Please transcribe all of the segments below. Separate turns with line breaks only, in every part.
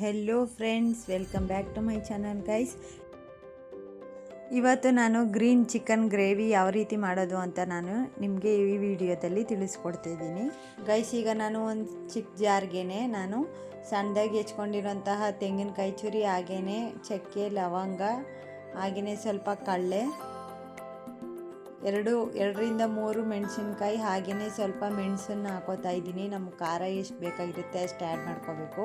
Hello friends welcome back to my channel guys ಇವತ್ತು ನಾನು green chicken gravy ಯಾವ ರೀತಿ ಮಾಡೋದು ಅಂತ ನಾನು ನಿಮಗೆ ಈ ವಿಡಿಯೋದಲ್ಲಿ ತಿಳಿಸ್ಕೊಡ್ತಿದ್ದೀನಿ ಗೈಸ್ ಈಗ ನಾನು ಒಂದು ಚಿಕ್ಕ ಜಾರ್ಗೆನೆ ನಾನು ಸಣ್ಣದಾಗಿ ಹೆಚ್ಕೊಂಡಿರೋಂತಹ ತೆಂಗಿನಕಾಯಿ ಚುರಿ ಹಾಗೇ ಚಕ್ಕೆ, ಲವಂಗ ಹಾಗೆಯೇ ಸ್ವಲ್ಪ ಕಡಲೆ. ಎರಡು, ಎರಡರಿಂದ ಮೂರು ಮೆಣಸಿನ್ಕಾಯಿ ಹಾಗೆಯೇ ಸ್ವಲ್ಪ ಮೆಣಸನ್ನು ಹಾಕೋತಾ ಇದ್ದೀನಿ. ನಮ್ಗೆ ಖಾರ ಎಷ್ಟು ಬೇಕಾಗಿರುತ್ತೆ ಅಷ್ಟು ಆ್ಯಡ್ ಮಾಡ್ಕೋಬೇಕು.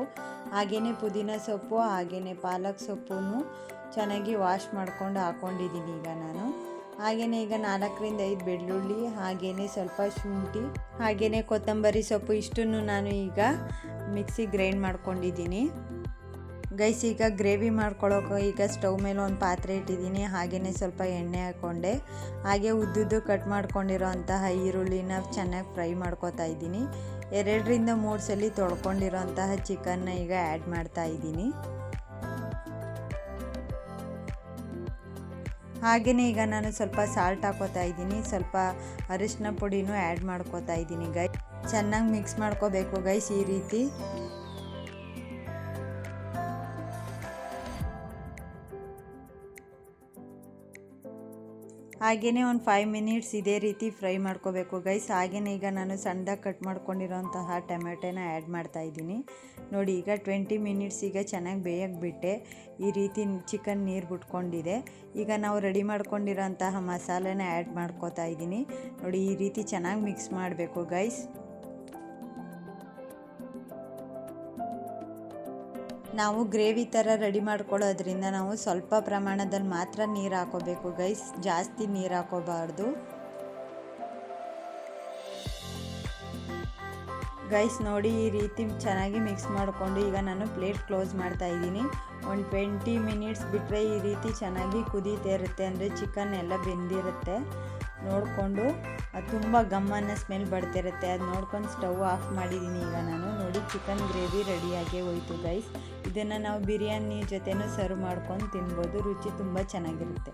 ಹಾಗೆಯೇ ಪುದೀನ ಸೊಪ್ಪು ಹಾಗೆಯೇ ಪಾಲಕ್ ಸೊಪ್ಪನ್ನು ಚೆನ್ನಾಗಿ ವಾಶ್ ಮಾಡ್ಕೊಂಡು ಹಾಕ್ಕೊಂಡಿದ್ದೀನಿ ಈಗ ನಾನು. ಹಾಗೆಯೇ ಈಗ ನಾಲ್ಕರಿಂದ ಐದು ಬೆಳ್ಳುಳ್ಳಿ ಹಾಗೆಯೇ ಸ್ವಲ್ಪ ಶುಂಠಿ ಹಾಗೆಯೇ ಕೊತ್ತಂಬರಿ ಸೊಪ್ಪು ಇಷ್ಟನ್ನು ನಾನು ಈಗ ಮಿಕ್ಸಿ ಗ್ರೈಂಡ್ ಮಾಡ್ಕೊಂಡಿದ್ದೀನಿ. ಗೈಸ್, ಈಗ ಗ್ರೇವಿ ಮಾಡ್ಕೊಳ್ಳೋಕೆ ಈಗ ಸ್ಟವ್ ಮೇಲೆ ಒಂದು ಪಾತ್ರೆ ಇಟ್ಟಿದ್ದೀನಿ. ಹಾಗೆಯೇ ಸ್ವಲ್ಪ ಎಣ್ಣೆ ಹಾಕ್ಕೊಂಡೆ. ಹಾಗೆ ಉದ್ದುದ್ದು ಕಟ್ ಮಾಡ್ಕೊಂಡಿರೋ ಅಂತಹ ಈರುಳ್ಳಿನ ಚೆನ್ನಾಗಿ ಫ್ರೈ ಮಾಡ್ಕೋತಾ ಇದ್ದೀನಿ. ಎರಡರಿಂದ ಮೂರು ಸಲ ತೊಳ್ಕೊಂಡಿರೋ ಅಂತಹ ಚಿಕನ್ನ ಈಗ ಆ್ಯಡ್ ಮಾಡ್ತಾ ಇದ್ದೀನಿ. ಹಾಗೆಯೇ ಈಗ ನಾನು ಸ್ವಲ್ಪ ಸಾಲ್ಟ್ ಹಾಕೋತಾ ಇದ್ದೀನಿ. ಸ್ವಲ್ಪ ಅರಿಶಿನ ಪುಡಿನೂ ಆ್ಯಡ್ ಮಾಡ್ಕೋತಾ ಇದ್ದೀನಿ ಗೈ ಚೆನ್ನಾಗಿ ಮಿಕ್ಸ್ ಮಾಡ್ಕೋಬೇಕು ಗೈಸ್ ಈ ರೀತಿ. ಹಾಗೆಯೇ ಒಂದು ಫೈವ್ ಮಿನಿಟ್ಸ್ ಇದೇ ರೀತಿ ಫ್ರೈ ಮಾಡ್ಕೋಬೇಕು ಗೈಸ್ ಹಾಗೆಯೇ ಈಗ ನಾನು ಸಣ್ಣದಾಗಿ ಕಟ್ ಮಾಡ್ಕೊಂಡಿರೋಂತಹ ಟೊಮೆಟೊನ ಆ್ಯಡ್ ಮಾಡ್ತಾ ಇದ್ದೀನಿ. ನೋಡಿ, ಈಗ ಟ್ವೆಂಟಿ ಮಿನಿಟ್ಸ್ ಈಗ ಚೆನ್ನಾಗಿ ಬೇಯಕ್ಕೆ ಬಿಟ್ಟೆ ಈ ರೀತಿ ಚಿಕನ್ ನೀರು ಬಿಟ್ಕೊಂಡಿದೆ. ಈಗ ನಾವು ರೆಡಿ ಮಾಡ್ಕೊಂಡಿರೋಂತಹ ಮಸಾಲೆನ ಆ್ಯಡ್ ಮಾಡ್ಕೋತಾ ಇದ್ದೀನಿ. ನೋಡಿ, ಈ ರೀತಿ ಚೆನ್ನಾಗಿ ಮಿಕ್ಸ್ ಮಾಡಬೇಕು ಗೈಸ್ ನಾವು ಗ್ರೇವಿ ಥರ ರೆಡಿ ಮಾಡ್ಕೊಳ್ಳೋದ್ರಿಂದ ನಾವು ಸ್ವಲ್ಪ ಪ್ರಮಾಣದಲ್ಲಿ ಮಾತ್ರ ನೀರು ಹಾಕೋಬೇಕು. ಗೈಸ್, ಜಾಸ್ತಿ ನೀರು ಹಾಕೋಬಾರ್ದು. ಗೈಸ್, ನೋಡಿ ಈ ರೀತಿ ಚೆನ್ನಾಗಿ ಮಿಕ್ಸ್ ಮಾಡಿಕೊಂಡು ಈಗ ನಾನು ಪ್ಲೇಟ್ ಕ್ಲೋಸ್ ಮಾಡ್ತಾ ಇದ್ದೀನಿ. ಒಂದು ಟ್ವೆಂಟಿ ಮಿನಿಟ್ಸ್ ಬಿಟ್ಟರೆ ಈ ರೀತಿ ಚೆನ್ನಾಗಿ ಕುದೀತಾ ಇರುತ್ತೆ. ಅಂದರೆ ಚಿಕನ್ ಎಲ್ಲ ಬೆಂದಿರುತ್ತೆ. ನೋಡಿಕೊಂಡು ಅದು ತುಂಬ ಗಮ್ಮನ್ನ ಸ್ಮೆಲ್ ಬರ್ತಿರುತ್ತೆ. ಅದು ನೋಡ್ಕೊಂಡು ಸ್ಟವ್ ಆಫ್ ಮಾಡಿದ್ದೀನಿ ಈಗ ನಾನು. ನೋಡಿ, ಚಿಕನ್ ಗ್ರೇವಿ ರೆಡಿಯಾಗಿ ಹೋಯ್ತು ಗೈಸ್. ಇದನ್ನು ನಾವು ಬಿರಿಯಾನಿ ಜೊತೆನೂ ಸರ್ವ್ ಮಾಡ್ಕೊಂಡು ತಿನ್ಬೋದು. ರುಚಿ ತುಂಬ ಚೆನ್ನಾಗಿರುತ್ತೆ.